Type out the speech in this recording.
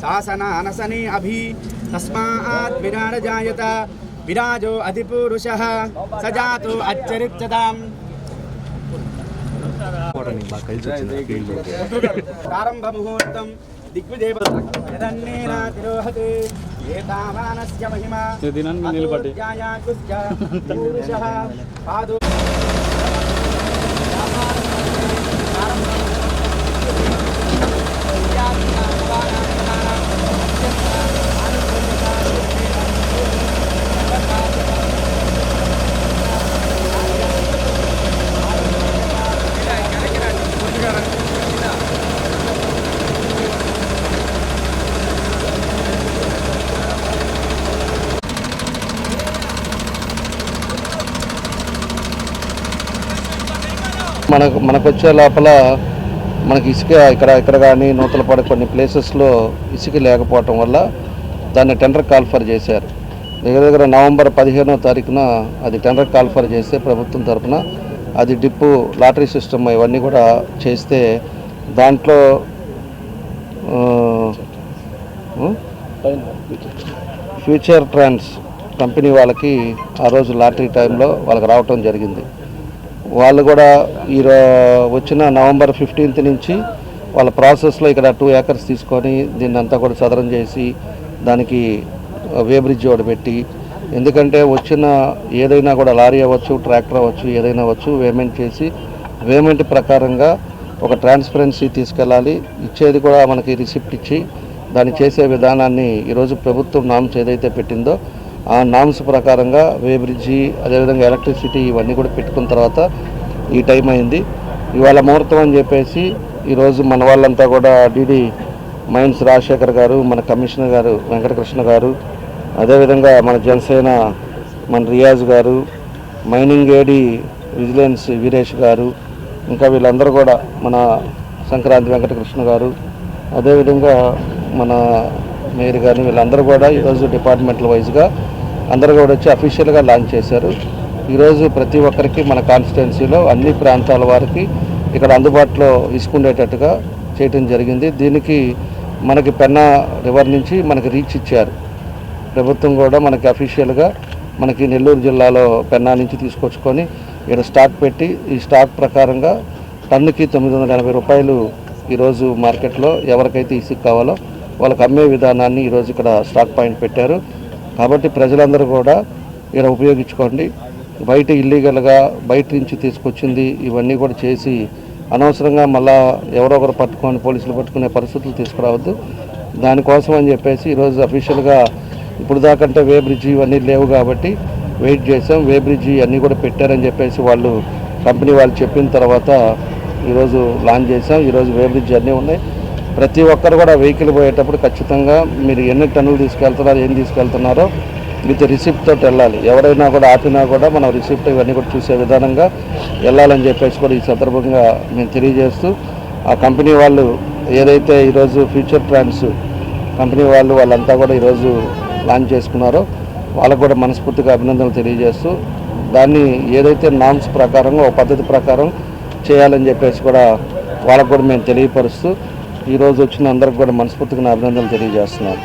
శాసన అనసని అభి తస్మాత్ విరాడ జాయత విరాజో అధిపురుష సజాతు అచ్చరిచ్చదాం ప్రారంభ ముహూర్తం దిగ్విజయ నిలబడి. మనకు మనకు వచ్చే లోపల మనకి ఇసుక ఇక్కడ ఇక్కడ కానీ నూతలపాడు కొన్ని ప్లేసెస్లో ఇసుక లేకపోవటం వల్ల దాన్ని టెండర్ కాల్ఫర్ చేశారు. దగ్గర దగ్గర నవంబర్ పదిహేనో తారీఖున అది టెండర్ కాల్ఫర్ చేస్తే ప్రభుత్వం తరఫున అది డిప్పు లాటరీ సిస్టమ్ ఇవన్నీ కూడా చేస్తే దాంట్లో ఫ్యూచర్ ట్రాన్స్ కంపెనీ వాళ్ళకి ఆ రోజు లాటరీ టైంలో వాళ్ళకి రావటం జరిగింది. వాళ్ళు కూడా ఈ వచ్చిన నవంబర్ ఫిఫ్టీన్త్ నుంచి వాళ్ళ ప్రాసెస్లో ఇక్కడ టూ ఏకర్స్ తీసుకొని దీన్ని అంతా కూడా సదరం చేసి దానికి వే బ్రిడ్జ్ ఒకటి పెట్టి ఎందుకంటే వచ్చిన ఏదైనా కూడా లారీ అవ్వచ్చు ట్రాక్టర్ అవ్వచ్చు ఏదైనా అవ్వచ్చు వేమెంట్ చేసి వేమెంట్ ప్రకారంగా ఒక ట్రాన్స్పరెన్సీ తీసుకెళ్ళాలి. ఇచ్చేది కూడా మనకి రిసిప్ట్ ఇచ్చి దాన్ని చేసే విధానాన్ని ఈరోజు ప్రభుత్వం నామ్స్ ఏదైతే పెట్టిందో ఆ నామ్స్ ప్రకారంగా వేబ్రిడ్జి అదేవిధంగా ఎలక్ట్రిసిటీ ఇవన్నీ కూడా పెట్టుకున్న తర్వాత ఈ టైం అయింది. ఇవాళ ముహూర్తం అని చెప్పేసి ఈరోజు మన వాళ్ళంతా కూడా డిడి మైన్స్ రాజశేఖర్ గారు మన కమిషనర్ గారు వెంకటకృష్ణ గారు అదేవిధంగా మన జనసేన మన రియాజ్ గారు మైనింగ్ ఏడి విజిలెన్స్ వీరేష్ గారు ఇంకా వీళ్ళందరూ కూడా మన సంక్రాంతి వెంకటకృష్ణ గారు అదేవిధంగా మన మేయర్ గారు వీళ్ళందరూ కూడా ఈరోజు డిపార్ట్మెంటల్ వైజ్గా అందరూ కూడా వచ్చి అఫీషియల్గా లాంచ్ చేశారు. ఈరోజు ప్రతి ఒక్కరికి మన కాన్స్టిట్యున్సీలో అన్ని ప్రాంతాల వారికి ఇక్కడ అందుబాటులో ఇసుకుండేటట్టుగా చేయటం జరిగింది. దీనికి మనకి పెన్నా రివర్ నుంచి మనకి రీచ్ ఇచ్చారు. ప్రభుత్వం కూడా మనకి అఫీషియల్గా మనకి నెల్లూరు జిల్లాలో పెన్నా నుంచి తీసుకొచ్చుకొని ఇక్కడ స్టాక్ పెట్టి ఈ స్టాక్ ప్రకారంగా టన్నుకి తొమ్మిది వందల ఎనభై రూపాయలు ఈరోజు మార్కెట్లో ఎవరికైతే ఇసుక కావాలో వాళ్ళకి అమ్మే విధానాన్ని ఈరోజు ఇక్కడ స్టాక్ పాయింట్ పెట్టారు. కాబట్టి ప్రజలందరూ కూడా ఇక్కడ ఉపయోగించుకోండి. బయట ఇల్లీగల్గా బయట నుంచి తీసుకొచ్చింది ఇవన్నీ కూడా చేసి అనవసరంగా మళ్ళా ఎవరో ఒకరు పట్టుకొని పోలీసులు పట్టుకునే పరిస్థితులు తీసుకురావద్దు. దానికోసం అని చెప్పేసి ఈరోజు అఫీషియల్గా ఇప్పుడు దాకంటే వే బ్రిడ్జి ఇవన్నీ లేవు కాబట్టి వెయిట్ చేసాం వే బ్రిడ్జి అన్నీ కూడా పెట్టారని చెప్పేసి వాళ్ళు కంపెనీ వాళ్ళు చెప్పిన తర్వాత ఈరోజు లాంచ్ చేసాం ఈరోజు వే బ్రిడ్జి అన్నీ ఉన్నాయి. ప్రతి ఒక్కరు కూడా వెహికల్ పోయేటప్పుడు ఖచ్చితంగా మీరు ఎన్ని టన్నులు తీసుకెళ్తున్నారు ఏం తీసుకెళ్తున్నారో విత్ రిసిప్ట్ తోటి వెళ్ళాలి. ఎవరైనా కూడా ఆపినా కూడా మనం రిసిప్ట్ ఇవన్నీ కూడా చూసే విధానంగా వెళ్ళాలని చెప్పేసి కూడా ఈ సందర్భంగా మేము తెలియజేస్తూ ఆ కంపెనీ వాళ్ళు ఏదైతే ఈరోజు ఫ్యూచర్ ట్రాన్స్ కంపెనీ వాళ్ళు వాళ్ళంతా కూడా ఈరోజు లాంచ్ చేసుకున్నారో వాళ్ళకు కూడా మనస్ఫూర్తిగా అభినందనలు తెలియజేస్తూ దాన్ని ఏదైతే నామ్స్ ప్రకారంగా ఒక పద్ధతి ప్రకారం చేయాలని చెప్పేసి కూడా వాళ్ళకు కూడా మేము తెలియపరుస్తూ ఈరోజు వచ్చిన అందరికి కూడా మనస్ఫూర్తిగా అభినందనలు తెలియజేస్తున్నాను.